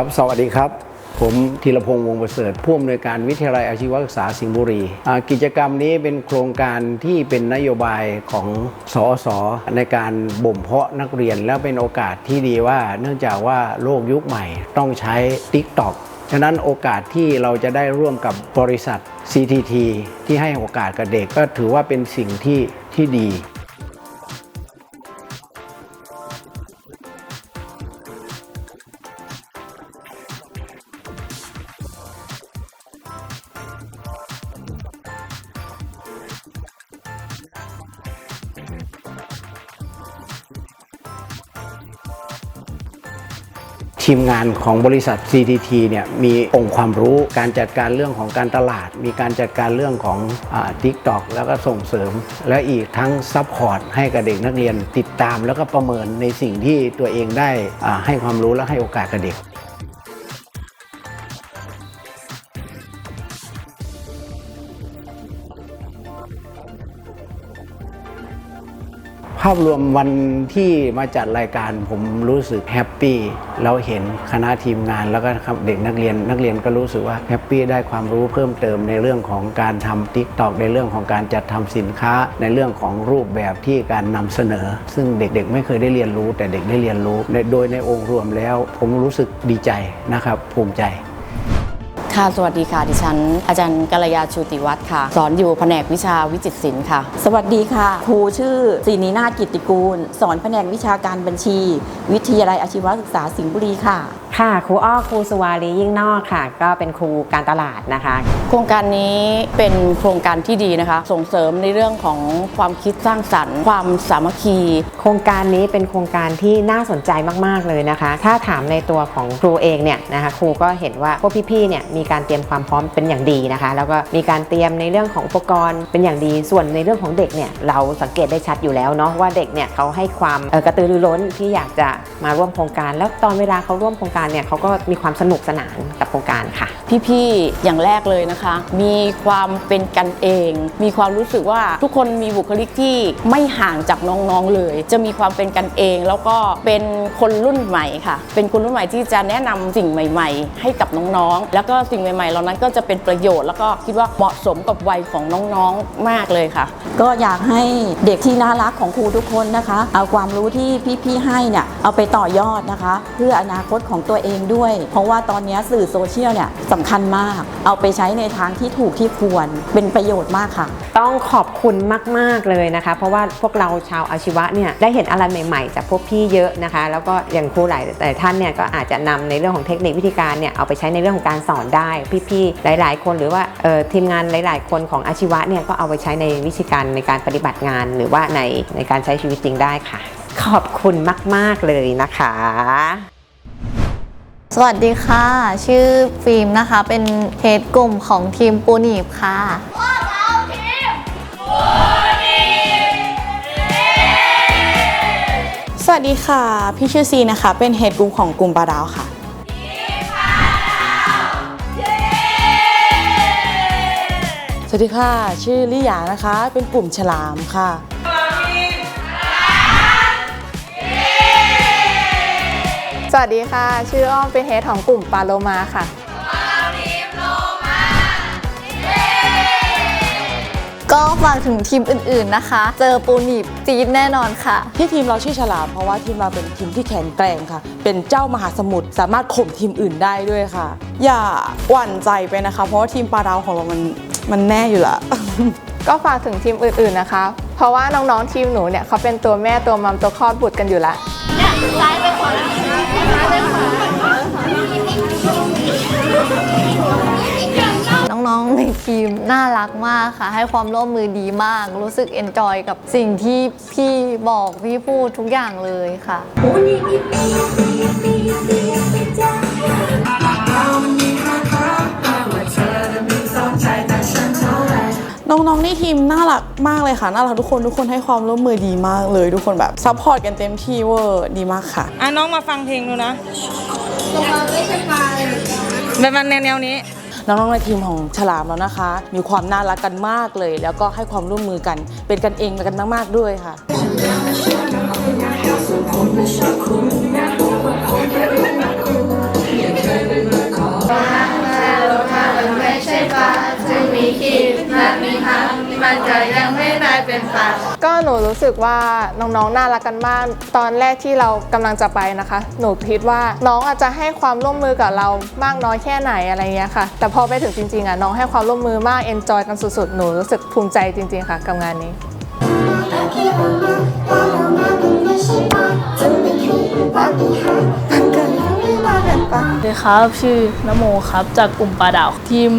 ครับ สวัสดีครับ ผมธีรพงษ์วงประเสริฐผู้อำนวยการวิทยาลัยอาชีวศึกษาสิงห์บุรี กิจกรรมนี้เป็นโครงการที่เป็นนโยบายของสอสอในการบ่มเพาะนักเรียนแล้วเป็นโอกาสที่ดีว่า เนื่องจากว่าโลกยุคใหม่ต้องใช้ TikTok ฉะนั้นโอกาสที่เราจะได้ร่วมกับบริษัท CTT ที่ให้โอกาสกับเด็กก็ถือว่าเป็นสิ่งที่ที่ดี ทีมงานของบริษัท CTT เนี่ยมีองค์ความรู้การจัดการเรื่องของการตลาด มีการจัดการเรื่องของทิกตอกแล้วก็ส่งเสริม และอีกทั้งซัพพอร์ตให้กับเด็กนักเรียนติดตามแล้วก็ประเมินในสิ่งที่ตัวเองได้อ่าให้ความรู้และให้โอกาสกับเด็กาพรวมวันที่มาจัดรายการผมรู้สึกแฮปปี้เราเห็นคณะทีมงานแล้วก็เด็กนักเรียนนักเรียนก็รู้สึกว่าแฮปปี้ได้ความรู้เพิ่มเติมในเรื่องของการทำ t ิ k t o k ในเรื่องของการจัดทำสินค้าในเรื่องของรูปแบบที่การนำเสนอ ซึ่งเด็กๆ ไม่เคยได้เรียนรู้ แต่เด็กได้เรียนรู้โดยในองค์รวมแล้ว ผมรู้สึกดีใจนะครับภูมิใจ ค่ะ สวัสดีค่ะ ดิฉัน อาจารย์กัลยาชูติวัฒน์ค่ะ สอนอยู่แผนกวิชาวิจิตรศิลป์ค่ะ สวัสดีค่ะ ครูชื่อศรีนีนากิตติกูล สอนแผนกวิชาการบัญชี วิทยาลัยอาชีวศึกษาสิงห์บุรีค่ะค่ะครูอ้อครูสุวารียิ่งนอกค่ะ ก็เป็นครูการตลาดนะคะ โครงการนี้เป็นโครงการที่ดีนะคะ ส่งเสริมในเรื่องของความคิดสร้างสรรค์ ความสามัคคี โครงการนี้เป็นโครงการที่น่าสนใจมากๆเลยนะคะ ถ้าถามในตัวของครูเองเนี่ยนะคะครูก็เห็นว่าพวกพี่ๆเนี่ยมีการเตรียมความพร้อมเป็นอย่างดีนะคะ แล้วก็มีการเตรียมในเรื่องของอุปกรณ์เป็นอย่างดี ส่วนในเรื่องของเด็กเนี่ยเราสังเกตได้ชัดอยู่แล้วเนาะว่าเด็กเนี่ยเขาให้ความเอ่อกระตือรือร้นที่อยากจะมาร่วมโครงการ แล้วตอนเวลาเขาร่วมโครงการเนี่ยเขาก็มีความสนุกสนานกับโครงการค่ะ พี่ๆ อย่างแรกเลยนะคะ มีความเป็นกันเอง มีความรู้สึกว่าทุกคนมีบุคลิกที่ไม่ห่างจากน้องๆเลย จะมีความเป็นกันเอง แล้วก็เป็นคนรุ่นใหม่ค่ะ เป็นคนรุ่นใหม่ที่จะแนะนำสิ่งใหม่ ๆ ให้กับน้องๆ แล้วก็สิ่งใหม่ๆเหล่านั้นก็จะเป็นประโยชน์ แล้วก็คิดว่าเหมาะสมกับวัยของน้องๆ มากเลยค่ะ ก็อยากให้เด็กที่น่ารักของครูทุกคนนะคะ เอาความรู้ที่พี่ๆให้เนี่ยเอาไปต่อยอดนะคะ เพื่ออนาคตของตัวเองด้วย เพราะว่าตอนนี้สื่อโซเชียลเนี่ยสำคัญมาก เอาไปใช้ในทางที่ถูกที่ควรเป็นประโยชน์มากค่ะ ต้องขอบคุณมาก ๆ เลยนะคะ เพราะว่าพวกเราชาวอาชีวะเนี่ยได้เห็นอะไรใหม่ๆ จากพวกพี่เยอะนะคะ แล้วก็อย่างครูหลายหลายท่านเนี่ยก็อาจจะนำในเรื่องของเทคนิควิธีการเนี่ยเอาไปใช้ในเรื่องของการสอนได้ พี่ๆหลาย ๆ คนหรือว่าทีมงานหลาย ๆ คนของอาชีวะเนี่ยก็เอาไปใช้ในวิธีการในการปฏิบัติงาน หรือว่าในในการใช้ชีวิตจริงได้ค่ะ ขอบคุณมาก ๆ เลยนะคะ สวัสดีค่ะ ชื่อฟิล์มนะคะ เป็นเฮดกลุ่มของทีมปูนีบค่ะสวัสดีค่ะ พี่ชื่อซีนะคะ เป็นเฮดกลุ่มของกลุ่มปลาดาวค่ะ สวัสดีค่ะ ชื่อลิยานะคะ เป็นกลุ่มฉลามค่ะ ส วัสดีค่ะ ชื่ออ้อมเป็นเฮดของกลุ่มปาโลมาค่ะก็ฝากถึงทีมอื่นๆนะคะ เจอปูนีบจีดแน่นอนค่ะ ที่ทีมเราชื่อฉลามเพราะว่าทีมเราเป็นทีมที่แข็งแกร่งค่ะ เป็นเจ้ามหาสมุทรสามารถข่มทีมอื่นได้ด้วยค่ะ อย่าหวั่นใจไปนะคะ เพราะว่าทีมปลาดาวของเรามันมันแน่อยู่ละก็ฝากถึงทีมอื่นๆนะคะ เพราะว่าน้องๆทีมหนูเนี่ยเขาเป็นตัวแม่ตัวมัมตัวคลอดบุตรกันอยู่แล้ว น้องๆ ในทีมน่ารักมากค่ะ ให้ความร่วมมือดีมาก รู้สึกเอนจอยกับสิ่งที่พี่บอกพี่พูดทุกอย่างเลยค่ะ น้องๆในทีมน่ารักมากเลยค่ะน่ารักทุกคนทุกคนให้ความร่วมมือดีมากเลยทุกคนแบบซัพพอร์ตกันเต็มที่เวอร์ดีมากค่ะอะน้องมาฟังเพลงดูนะแบบมันแนวๆนี้น้องๆในทีมของฉลามแล้วนะคะ มีความน่ารักกันมากเลย แล้วก็ให้ความร่วมมือกัน เป็นกันเองกันมาก ๆด้วยค่ะ มิมิคินามิฮังมิมันจะยังไม่ได้เป็นสัตก็หนูรู้สึกว่าน้องๆ น่ารักกันมาก ตอนแรกที่เรากำลังจะไปนะคะ หนูคิดว่าน้องอาจจะให้ความร่วมมือกับเรามากน้อยแค่ไหนอะไรเงี้ยค่ะ แต่พอไปถึงจริงๆอะน้องให้ความร่วมมือมากเอนจอยกันสุดๆ หนูรู้สึกภูมิใจจริง ๆ ค่ะ กับงานนี้ สวัสดีครับ ชื่อนโมครับ จากกลุ่มปลาดาว ทีม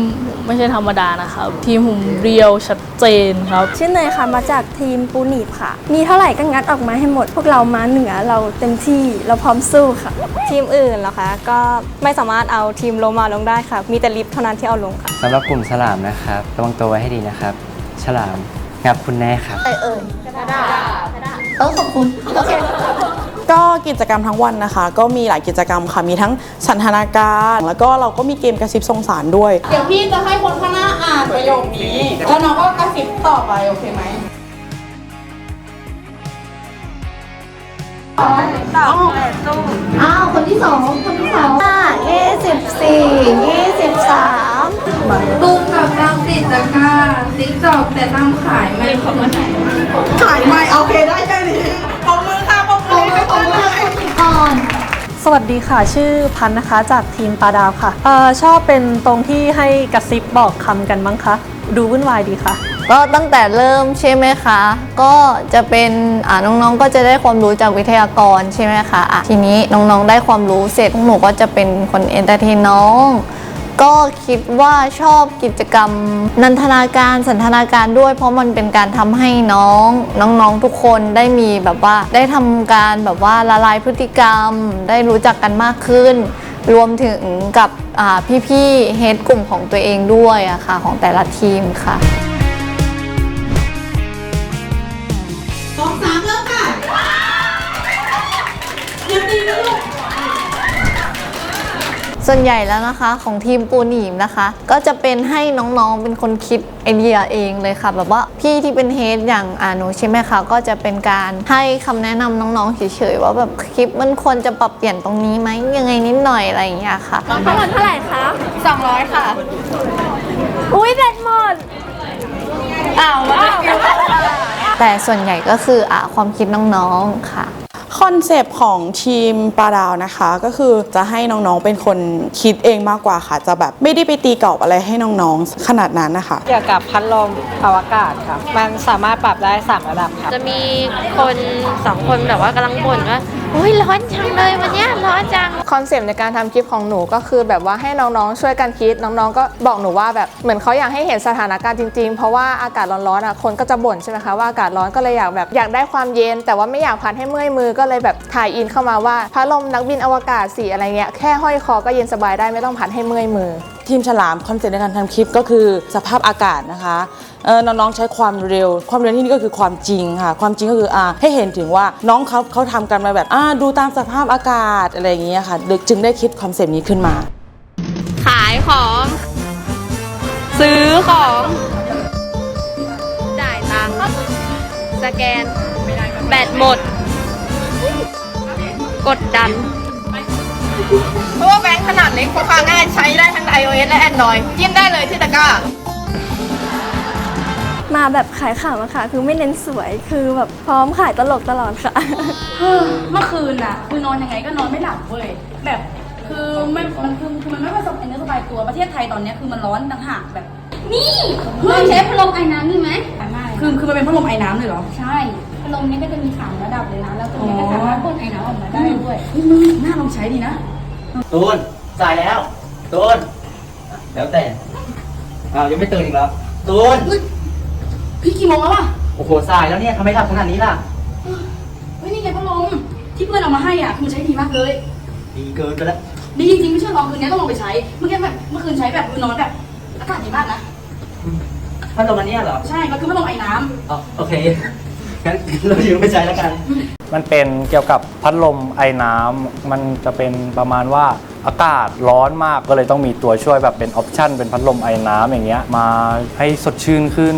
ไม่ใช่ธรรมดานะครับ ทีมผมเรียวชัดเจนครับ ชื่อเนยค่ะ มาจากทีมปูหนีบค่ะ มีเท่าไหร่ก็งัดออกมาให้หมด พวกเรามาเหนือเราเต็มที่เราพร้อมสู้ค่ะ ทีมอื่นเหรอคะ ก็ไม่สามารถเอาทีมโลมาลงได้ค่ะ มีแต่ลิฟต์เท่านั้นที่เอาลงค่ะสำหรับกลุ่มฉลามนะครับระวังตัวไว้ให้ดีนะครับ ฉลามงับคุณแน่ครับเอ่ยเอ่ยเออขอบคุณโอเค ก็กิจกรรมทั้งวันนะคะ ก็มีหลายกิจกรรมค่ะมีทั้งสันทนาการ แล้วก็เราก็มีเกมกระซิบทรงสารด้วย เดี๋ยวพี่จะให้คนข้างหน้าอ่านประโยคนี้ แล้วน้องก็กระซิบต่อไปโอเคไหมอ้าวคนที่สองคนที่สองห้ายี่สิบสี่ยี่สิบสามตุ้มกับตามติดตะกร้าติ๊กจอกแต่ตามขายไม่ของมันไหนขายไม่โอเคได้แค่นี้ สวัสดีค่ะ ชื่อพันนะคะจากทีมปลาดาวค่ะเออชอบเป็นตรงที่ให้กระซิบบอกคำกันมั้งคะ ดูวุ่นวายดีค่ะ ก็ตั้งแต่เริ่มใช่ไหมคะ ก็จะเป็นอ่าน้องๆก็จะได้ความรู้จากวิทยากรใช่ไหมคะอะทีนี้น้องๆได้ความรู้เสร็จพวกหนูก็จะเป็นคนเอนเตอร์เทนน้อง ก็คิดว่าชอบกิจกรรม นันทนาการสันทนาการด้วย เพราะมันเป็นการทำให้น้องน้องๆทุกคนได้มีแบบว่าได้ทำการแบบว่าละลายพฤติกรรม ได้รู้จักกันมากขึ้น รวมถึงกับพี่ๆเฮดกลุ่มของตัวเองด้วยอะค่ะของแต่ละทีมค่ะ ส่วนใหญ่แล้วนะคะของทีมปูหนีมนะคะ ก็จะเป็นให้น้องๆเป็นคนคิดไอเดียเองเลยค่ะ แบบว่าพี่ที่เป็นเฮดอย่างอาหนูใช่ไหมคะก็จะเป็นการให้คำแนะนำน้องๆเฉยๆว่าแบบคลิปมันควรจะปรับเปลี่ยนตรงนี้ไหมยังไงนิดหน่อยอะไรอย่างเงี้ยค่ะทั้งหมดเท่าไหร่คะ200 ค่ะ อุ้ยแบตหมดอ้าวมาได้คิวแต่ส่วนใหญ่ก็คืออะความคิดน้องๆค่ะ คอนเซปต์ของทีมปลาดาวนะคะ ก็คือจะให้น้องๆเป็นคนคิดเองมากกว่าค่ะ จะแบบไม่ได้ไปตีกรอบอะไรให้น้องๆขนาดนั้นนะคะ เกี่ยวกับพัดลมอวกาศค่ะ มันสามารถปรับได้ 3 ระดับค่ะ จะมีคนสองคนแบบว่ากำลังบ่นว่า อุ้ยร้อนจังเลยวันนี้ร้อนจัง คอนเซปต์ในการทำคลิปของหนูก็คือแบบว่าให้น้องๆช่วยกันคิดน้องๆ ก็บอกหนูว่าแบบเหมือนเขาอยากให้เห็นสถานการณ์จริงๆ เพราะว่าอากาศร้อนๆอะคนก็จะบ่นใช่ไหมคะว่าอากาศร้อนก็เลยอยากแบบอยากได้ความเย็น แต่ว่าไม่อยากพัดให้เมื่อยมือก็เลยแบบถ่ายอินเข้ามาว่าพัดลมนักบินอวกาศสีอะไรเงี้ยแค่ห้อยคอก็เย็นสบายได้ไม่ต้องพัดให้เมื่อยมือ ทีมฉลามคอนเซ็ปต์ในการทำคลิปก็คือสภาพอากาศนะคะน้องๆใช้ความเร็ว ความเร็วที่นี่ก็คือความจริงค่ะ ความจริงก็คืออให้เห็นถึงว่าน้องเขาเขาทำกันมาแบบดูตามสภาพอากาศอะไรอย่างเงี้ยค่ะจึงได้คิดคอนเซ็ปต์นี้ขึ้นมา ขายของ ซื้อของ จ่ายตังค์สแกน แบตหมด กดดัน เพราะว่าแบงค์ขนาดเล็กพกพาง่ายใช้ได้ทั้ง iOS และ Android จิ้มได้เลยที่ตะกร้า มาแบบขายข่าวอะค่ะ คือไม่เน้นสวยคือแบบพร้อมขายตลกตลอดค่ะ เมื่อคืนน่ะคือนอนยังไงก็นอนไม่หลับเว้ยแบบคือไม่มันคือคือมันไม่ประสบเนื้อสบายตัวประเทศไทยตอนเนี้ยคือมันร้อนต่างหากแบบนี่เฮ้ยใช้พัดลมไอ้น้ำนี่ไหมคือคือมันเป็นพัดลมไอ้น้ำเลยเหรอ ใช่ พัดลมนี้ก็จะมีสามระดับเลยนะ แล้วตัวนี้ก็สามารถพ่นไอ้น้ำออกมาได้ด้วย นี่มึงน่าลองใช้ดีนะ ตูนสายแล้ว ตูน แล้วแต่ อ้าวยังไม่ตื่นอีกเหรอตูน พี่กี่โมงแล้วอะโอ้โหสายแล้วเนี่ยทำไมทำขนาดนี้ล่ะ เฮ้ยนี่ไงพัดลมที่เพื่อนเอามาให้อะคือมันใช้ดีมากเลย ดีเกินไปแล้ว ดีจริงๆไม่เชื่อลองคืนนี้ต้องลองไปใช้ เมื่อกี้แบบเมื่อคืนใช้แบบคือนอนแบบอากาศดีมากนะ พัดลมอันเนี้ยเหรอ ใช่ มันคือพัดลมไอ้น้ำ อ๋อโอเค งั้นเราอยู่ไปใช้แล้วกัน มันเป็นเกี่ยวกับพัดลมไอ้น้ำมันจะเป็นประมาณว่าอากาศร้อนมากก็เลยต้องมีตัวช่วยแบบเป็นออปชันเป็นพัดลมไอ้น้ำอย่างเงี้ยมาให้สดชื่นขึ้น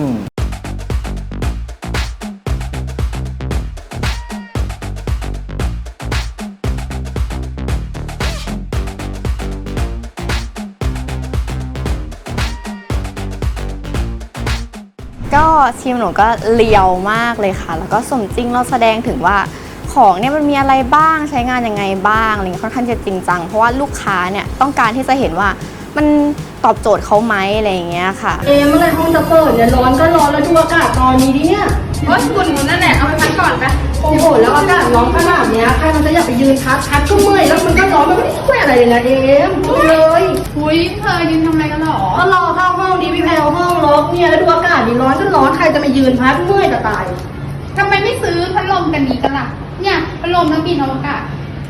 ทีมหนูก็เลียวมากเลยค่ะ แล้วก็สมจริงเราแสดงถึงว่าของเนี่ยมันมีอะไรบ้างใช้งานยังไงบ้างอะไรเงี้ยค่อนข้างจะจริงจัง เพราะว่าลูกค้าเนี่ยต้องการที่จะเห็นว่ามันตอบโจทย์เขาไหมอะไรอย่างเงี้ยค่ะ เอเมื่อไรห้องจะเปิดเนี่ยร้อนก็ร้อนแล้วดูอากาศตอนนี้ดิเนี่ยโอ้ยคุณคุณนั่นแหละเอาไปพักก่อนไปโอ้โหแล้วอากาศร้อนขนาดเนี้ยใครมันจะอยากไปยืนพักพักก็เมื่อยแล้วมันก็ร้อนมันไม่ได้ช่วยอะไรเลยนะเอมเลยอุ้ยเธอยืนทำอะไรกันหรอก็รอเข้าห้องดีพี่แพลวห้อง ล็อกเนี่ยแล้วดูอากาศดิร้อนก็ร้อนใครจะมายืนพักเมื่อยจะตาย ทำไมไม่ซื้อพัดลมกันนี้กันล่ะ เนี่ยพัดลมแล้วบินอวกาศ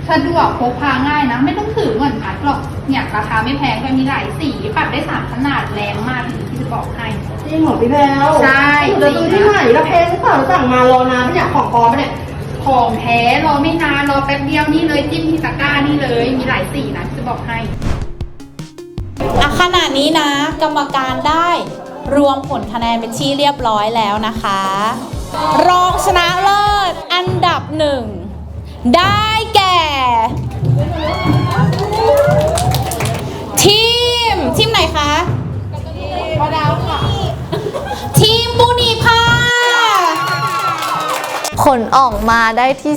สะดวกพกพาง่ายนะ ไม่ต้องถือเหมือนพัดหรอก เนี่ยราคาไม่แพงด้วยมีหลายสีปรับได้สามขนาดแรงมากที่จะบอกให้ จริงเหรอพี่แพลวใช่ เราซื้อที่ไหนแล้วแพงหรือเปล่าสั่งมารอนานไม่อยากของปลอมปะเนี่ย ของแท้รอไม่นานรอแป๊บเดียวนี่เลยจิ้มที่ตะกร้านี่เลย มีหลายสีนะจะบอกให้ อะขณะนี้นะ กรรมการได้ รวมผลคะแนนเป็นที่เรียบร้อยแล้วนะคะ รองชนะเลิศอันดับหนึ่ง ได้แก่ ทีม ทีมไหนคะพอดาวค่ะ ทีมบุนีพาผลออกมาได้ที่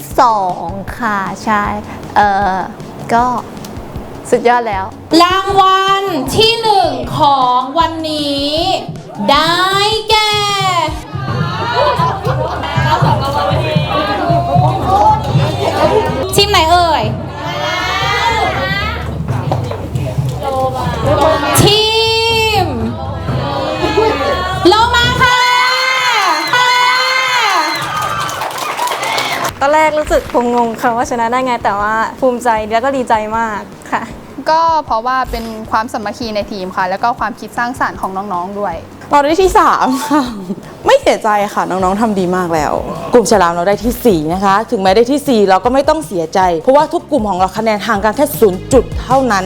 2ค่ะ ใช่ เออก็ สุดยอดแล้ว รางวัลที่หนึ่งของวันนี้ ได้แก่ ทีมไหนเอ่ย ทีม โลมา อนแรกรู้สึกงงๆค่ะว่าชนะได้ไงแต่ว่าภูมิใจแล้วก็ดีใจมากค่ะ ก็เพราะว่าเป็นความสามัคคีในทีมค่ะ แล้วก็ความคิดสร้างสรรค์ของน้องๆด้วย เราได้ที่ 3 ค่ะ ไม่เสียใจค่ะน้องๆทำดีมากแล้ว กลุ่มฉลามเราได้ที่ 4 นะคะ ถึงแม้ได้ที่ 4 เราก็ไม่ต้องเสียใจ เพราะว่าทุกกลุ่มของเราคะแนนห่างกันแค่ศูนย์จุดเท่านั้น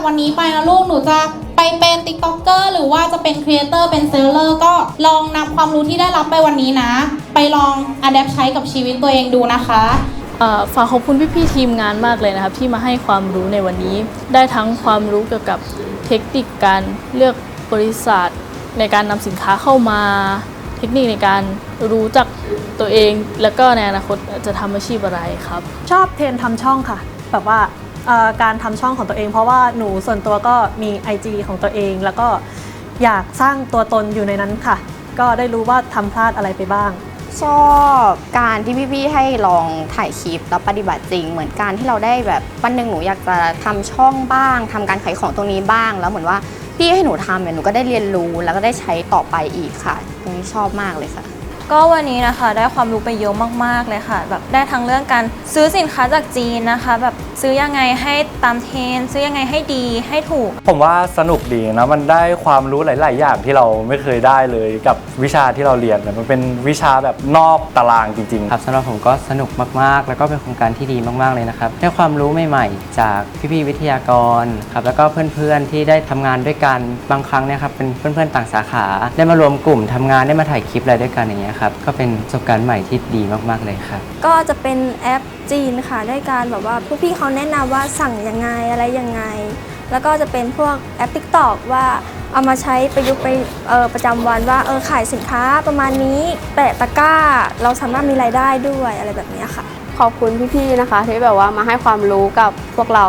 จากวันนี้ไปนะลูกหนูจะไปเป็นติ๊กต็อกเกอร์หรือว่าจะเป็นครีเอเตอร์เป็นเซลเลอร์ก็ลองนำความรู้ที่ได้รับไปวันนี้นะ ไปลองอัดแอปใช้กับชีวิตตัวเองดูนะคะเอ่อฝากขอบคุณพี่ๆทีมงานมากเลยนะครับ ที่มาให้ความรู้ในวันนี้ ได้ทั้งความรู้เกี่ยวกับเทคนิคการเลือกบริษัท ในการนำสินค้าเข้ามา เทคนิคในการรู้จักตัวเอง แล้วก็ในอนาคตจะทำอาชีพอะไรครับ ชอบเทรนทำช่องค่ะ แบบว่าเอ่อ การทำช่องของตัวเอง เพราะว่าหนูส่วนตัวก็มี IG ของตัวเอง แล้วก็อยากสร้างตัวตนอยู่ในนั้นค่ะ ก็ได้รู้ว่าทำพลาดอะไรไปบ้าง ชอบการที่พี่ๆให้ลองถ่ายคลิปแล้วปฏิบัติจริง เหมือนการที่เราได้แบบวันหนึ่งหนูอยากจะทำช่องบ้างทำการขายของตรงนี้บ้าง แล้วเหมือนว่าพี่ให้หนูทำเนี่ยหนูก็ได้เรียนรู้แล้วก็ได้ใช้ต่อไปอีกค่ะตรงนี้ชอบมากเลยค่ะ ก็วันนี้นะคะได้ความรู้ไปเยอะมากๆเลยค่ะ แบบได้ทั้งเรื่องการซื้อสินค้าจากจีนนะคะ แบบซื้อยังไงให้ตามเทรนด์ซื้อยังไงให้ดีให้ถูก ผมว่าสนุกดีนะมันได้ความรู้หลาย ๆ อย่างที่เราไม่เคยได้เลยกับวิชาที่เราเรียนเนี่ยมันเป็นวิชาแบบนอกตารางจริง ๆ ครับสำหรับผมก็สนุกมากๆ แล้วก็เป็นโครงการที่ดีมากๆเลยนะครับได้ความรู้ใหม่ ๆ จากพี่ๆวิทยากรครับแล้วก็เพื่อนๆที่ได้ทำงานด้วยกันบางครั้งเนี่ยครับเป็นเพื่อนๆต่างสาขา ได้มารวมกลุ่มทำงานได้มาถ่ายคลิปอะไรด้วยกันอย่างเงี้ยครับก็เป็นประสบการณ์ใหม่ที่ดีมากๆเลยครับ ก็จะเป็นแอปจีนค่ะด้วยการแบบว่าผู้พี่เขาแนะนำว่าสั่งยังไงอะไรยังไง แล้วก็จะเป็นพวกแอป TikTok ว่าเอามาใช้ประยุกต์ไปเอ่อประจำวันว่าเออขายสินค้าประมาณนี้แปะตะกร้า เราสามารถมีรายได้ด้วยอะไรแบบเนี้ยค่ะ ขอบคุณพี่ๆนะคะ ที่แบบว่ามาให้ความรู้กับพวกเรา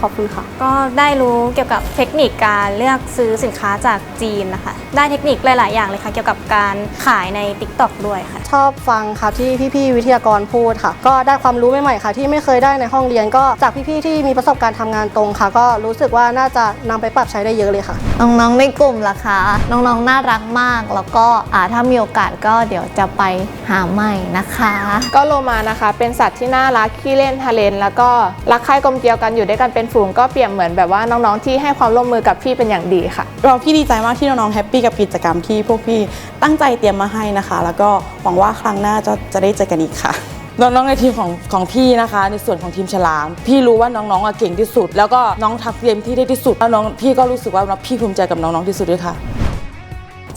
ขอบคุณค่ะ ก็ได้รู้เกี่ยวกับเทคนิคการเลือกซื้อสินค้าจากจีนนะคะ ได้เทคนิคหลาย ๆ อย่างเลยค่ะ เกี่ยวกับการขายใน TikTok ด้วยค่ะ ชอบฟังค่ะที่พี่ๆวิทยากรพูดค่ะ ก็ได้ความรู้ใหม่ๆค่ะ ที่ไม่เคยได้ในห้องเรียน ก็จากพี่ๆที่มีประสบการณ์ทำงานตรงค่ะ ก็รู้สึกว่าน่าจะนำไปปรับใช้ได้เยอะเลยค่ะ น้องๆในกลุ่มล่ะคะน้องๆน่ารักมาก แล้วก็อ่าถ้ามีโอกาสก็เดี๋ยวจะไปหาใหม่นะคะ ก็โลมานะคะ เป็นสัตว์ที่น่ารักขี้เล่นทะเลน แล้วก็รักใคร่กลมเกลียวกันอยู่ด้วยกันเป็นฝูงก็เปรียบเหมือนแบบว่าน้องๆ ที่ให้ความร่วมมือกับพี่เป็นอย่างดีค่ะ เราพี่ดีใจมากที่น้องๆแฮปปี้กับกิจกรรมที่พวกพี่ตั้งใจเตรียมมาให้นะคะ แล้วก็หวังว่าครั้งหน้าจะจะได้เจอกันอีกค่ะน้องๆในทีมของของพี่นะคะ ในส่วนของทีมฉลาม พี่รู้ว่าน้องๆอะเก่งที่สุด แล้วก็น้องทักเตรียมที่ได้ที่สุดแล้วน้องพี่ก็รู้สึกว่าพี่ภูมิใจกับน้องๆที่สุดด้วยค่ะ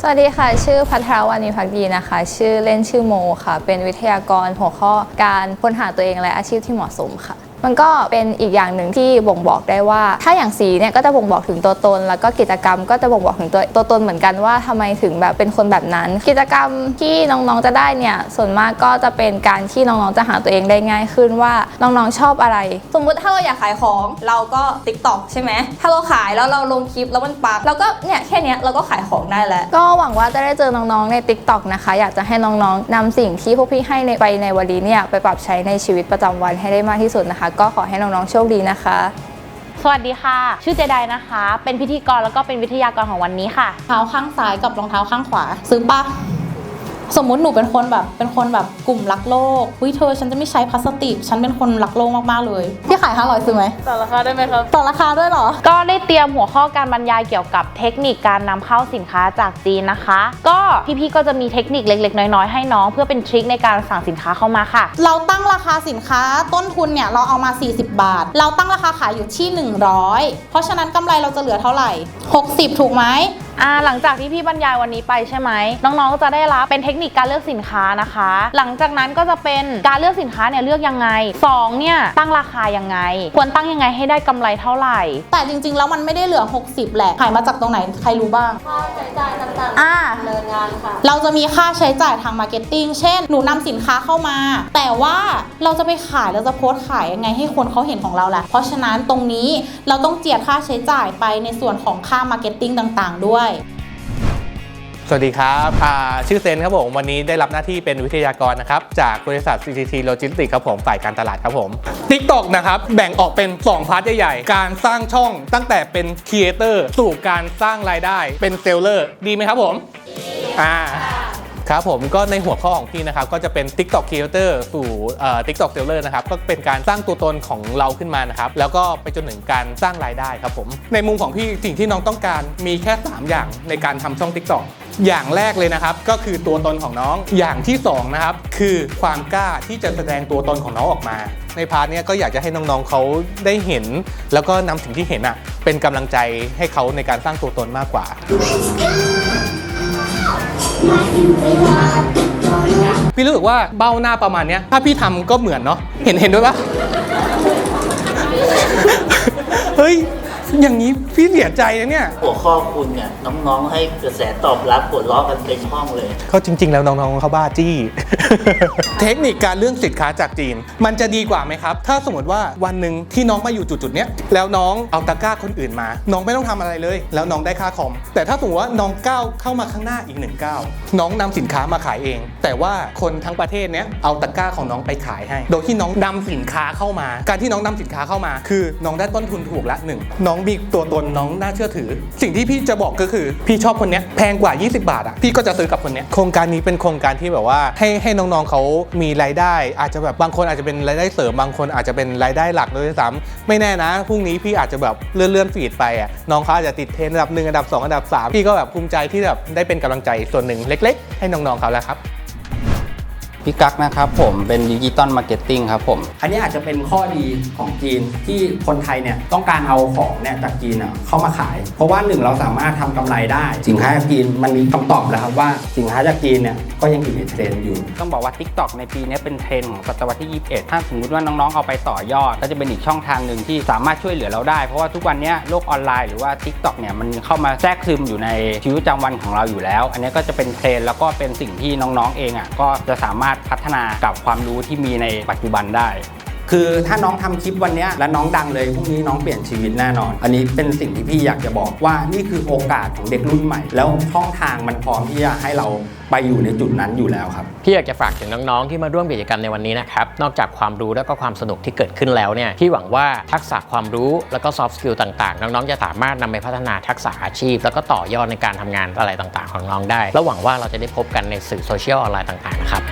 สวัสดีค่ะ ชื่อพัทรวรรณีพักดีนะคะ ชื่อเล่นชื่อโมค่ะ เป็นวิทยากรหัวข้อการค้นหาตัวเองและอาชีพที่เหมาะสมค่ะ มันก็เป็นอีกอย่างหนึ่งที่บ่งบอกได้ว่า ถ้าอย่างสีเนี่ยก็จะบ่งบอกถึงตัวตน แล้วก็กิจกรรมก็จะบ่งบอกถึงตัวตัวตนเหมือนกันว่าทำไมถึงแบบเป็นคนแบบนั้น กิจกรรมที่น้องๆจะได้เนี่ยส่วนมากก็จะเป็นการที่น้องๆจะหาตัวเองได้ง่ายขึ้นว่าน้องๆชอบอะไร สมมุติถ้าเราอยากขายของเราก็ t ิ k t o k ใช่ไหมถ้าเราขายแล้วเราลงคลิปแล้วมันปังเราก็เนี่ยแค่นี้เราก็ขายของได้แล้ว ก็หวังว่าจะได้เจอน้องๆใน Tik t o อกนะคะ อยากจะให้น้องๆนำสิ่งที่พวกพี่ให้ในไปในวันนี้เนี่ยไปปรับใช้ในชีวิตประจำวันให้ได้มากที่สุดนะคะก็ขอให้น้องๆโชคดีนะคะ สวัสดีค่ะ ชื่อเจไดนะคะ เป็นพิธีกรแล้วก็เป็นวิทยากรของวันนี้ค่ะ เท้าข้างซ้ายกับรองเท้าข้างขวา ซื้อปะ สมมุติหนูเป็นคนแบบเป็นคนแบบกลุ่มรักโลกวิเธอฉันจะไม่ใช้พลาสติก ฉันเป็นคนรักโลกมากๆเลยพี่ขาย500ซื้อไหมต่อราคาได้ไหมครับต่อราคาด้วยเหรอ ก็ได้เตรียมหัวข้อการบรรยายเกี่ยวกับเทคนิคการนำเข้าสินค้าจากจีนนะคะ ก็พี่ๆก็จะมีเทคนิคเล็กๆ น้อยๆให้น้อง เพื่อเป็นทริคในการสั่งสินค้าเข้ามาค่ะ เราตั้งราคาสินค้าต้นทุนเนี่ยเราเอามา 40 บาท เราตั้งราคาขายอยู่ที่ 100 เพราะฉะนั้นกำไรเราจะเหลือเท่าไหร่ 60 ถูกไหม อ่าหลังจากที่พี่บรรยายวันนี้ไปใช่ไหมน้องๆก็จะได้รับเป็นเทคนิคการเลือกสินค้านะคะ หลังจากนั้นก็จะเป็นการเลือกสินค้าเนี่ยเลือกยังไงสองเนี่ยตั้งราคายังไง ควรตั้งยังไงให้ได้กำไรเท่าไหร่ แต่จริงๆ แล้วมันไม่ได้เหลือ 60 แหละขายมาจากตรงไหนใครรู้บ้างค่าใช้จ่ายต่างๆอ่าดำเนินงานค่ะเราจะมีค่าใช้จ่ายทางมาร์เก็ตติ้งเช่น หนูนำสินค้าเข้ามา แต่ว่าเราจะไปขายเราจะโพสต์ขายยังไงให้คนเขาเห็นของเราแหละเพราะฉะนั้นตรงนี้เราต้องเจียดค่าใช้จ่ายไปในส่วนของค่ามาร์เก็ตติ้งต่าง ๆ ด้วยสวัสดีครับชื่อเซนครับผม วันนี้ได้รับหน้าที่เป็นวิทยากรนะครับ จากบริษัท CCT Logistics ครับผมฝ่ายการตลาดครับผม TikTok นะครับ แบ่งออกเป็น 2 พาร์ทใหญ่ๆ การสร้างช่องตั้งแต่เป็นครีเอเตอร์สู่การสร้างรายได้เป็นเซลเลอร์ ดีไหมครับผม อ่า ครับผมก็ในหัวข้อของพี่นะครับก็จะเป็น TikTok Creator สู่เอ่อ TikTok Seller นะครับก็เป็นการสร้างตัวตนของเราขึ้นมานะครับแล้วก็ไปจนถึงการสร้างรายได้ครับผมในมุมของพี่สิ่งที่น้องต้องการมีแค่ 3 อย่างในการทำช่อง TikTok อย่างแรกเลยนะครับก็คือตัวตนของน้องอย่างที่สองนะครับคือความกล้าที่จะแสดงตัวตนของน้องออกมา ในพาร์ทเนี้ยก็อยากจะให้น้องๆเขาได้เห็น แล้วก็นำสิ่งที่เห็นอะเป็นกำลังใจให้เขาในการสร้างตัวตนมากกว่า พี่รู้สึกว่าเบ้าหน้าประมาณเนี้ย ถ้าพี่ทำก็เหมือนเนาะเห็นเห็นด้วยปะเฮ้ย อย่างนี้พี่เสียใจนะเนี่ย หัวข้อคุณเนี่ยน้องๆให้กระแสตอบรับหัวเราะกันเต็มห้องเลย เขาจริง ๆ แล้วน้องๆเขาบ้าจี้ เทคนิคการเรื่องสินค้าจากจีน มันจะดีกว่าไหมครับ ถ้าสมมติว่าวันหนึ่งที่น้องมาอยู่จุดๆเนี้ยแล้วน้องเอาตะกร้าคนอื่นมา น้องไม่ต้องทำอะไรเลย แล้วน้องได้ค่าคอม แต่ถ้าสมมติว่าน้องก้าวเข้ามาข้างหน้าอีกหนึ่งก้าวน้องนำสินค้ามาขายเอง แต่ว่าคนทั้งประเทศเนี้ยเอาตะกร้าของน้องไปขายให้ โดยที่น้องนำสินค้าเข้ามา การที่น้องนำสินค้าเข้ามา คือน้องได้ต้นทุนถูกละหนึ่งน้องมีตัวตนน้องน่าเชื่อถือ สิ่งที่พี่จะบอกก็คือ พี่ชอบคนนี้แพงกว่า 20 บาทอะพี่ก็จะซื้อกับคนนี้โครงการนี้เป็นโครงการที่แบบว่าให้ให้น้องๆเขามีรายได้ อาจจะแบบบางคนอาจจะเป็นรายได้เสริมบางคนอาจจะเป็นรายได้หลักด้วยซ้ำไม่แน่นะพรุ่งนี้พี่อาจจะแบบเลื่อนเลื่อนฟีดไปอะน้องเขาอาจจะติดเทรนด์อันดับหนึ่งอันดับสองอันดับสามพี่ก็แบบภูมิใจที่แบบได้เป็นกำลังใจส่วนหนึ่งเล็ก ๆ ให้น้องๆเขาแล้วครับ พี่กั๊กนะครับผมเป็นดิจิตอลมาร์เก็ตติ้งครับผม อันนี้อาจจะเป็นข้อดีของจีนที่คนไทยเนี่ยต้องการเอาของเนี่ยจากจีนอะเข้ามาขาย เพราะว่าหนึ่งเราสามารถทำกำไรได้ สินค้าจากจีนมันมีคำตอบแล้วครับว่าสินค้าจากจีนเนี่ยก็ยังอยู่ในเทรนด์อยู่ ต้องบอกว่า TikTok ในปีนี้เป็นเทรนด์ของศตวรรษที่ 21 ถ้าสมมติว่าน้องๆเอาไปต่อยอด ก็จะเป็นอีกช่องทางหนึ่งที่สามารถช่วยเหลือเราได้ เพราะว่าทุกวันนี้โลกออนไลน์หรือว่า TikTok เนี่ยมันเข้ามาแทรกซึมอยู่ในชีวิตประจำวันของเราอยู่แล้ว อันนี้ก็จะเป็นเทรนด์แล้วก็เป็นสิ่งที่น้องๆเองอะก็จะสามารถพัฒนากับความรู้ที่มีในปัจจุบันได้ คือถ้าน้องทำคลิปวันเนี้ยแล้วน้องดังเลยพรุ่งนี้น้องเปลี่ยนชีวิตแน่นอน อันนี้เป็นสิ่งที่พี่อยากจะบอกว่านี่คือโอกาสของเด็กรุ่นใหม่ แล้วช่องทางมันพร้อมที่จะให้เราไปอยู่ในจุดนั้นอยู่แล้วครับพี่อยากจะฝากถึงน้องๆที่มาร่วมกิจกรรมในวันนี้นะครับนอกจากความรู้และก็ความสนุกที่เกิดขึ้นแล้วเนี่ยพี่หวังว่าทักษะความรู้แล้วก็ soft skill ต่างๆ น้องๆจะสามารถนำไปพัฒนาทักษะอาชีพ แล้วก็ต่อยอดในการทำงานอะไรต่างๆ ของน้องได้ แล้วหวังว่าเราจะได้พบกันในสื่อโซเชียลออนไลน์ต่างๆนะครับ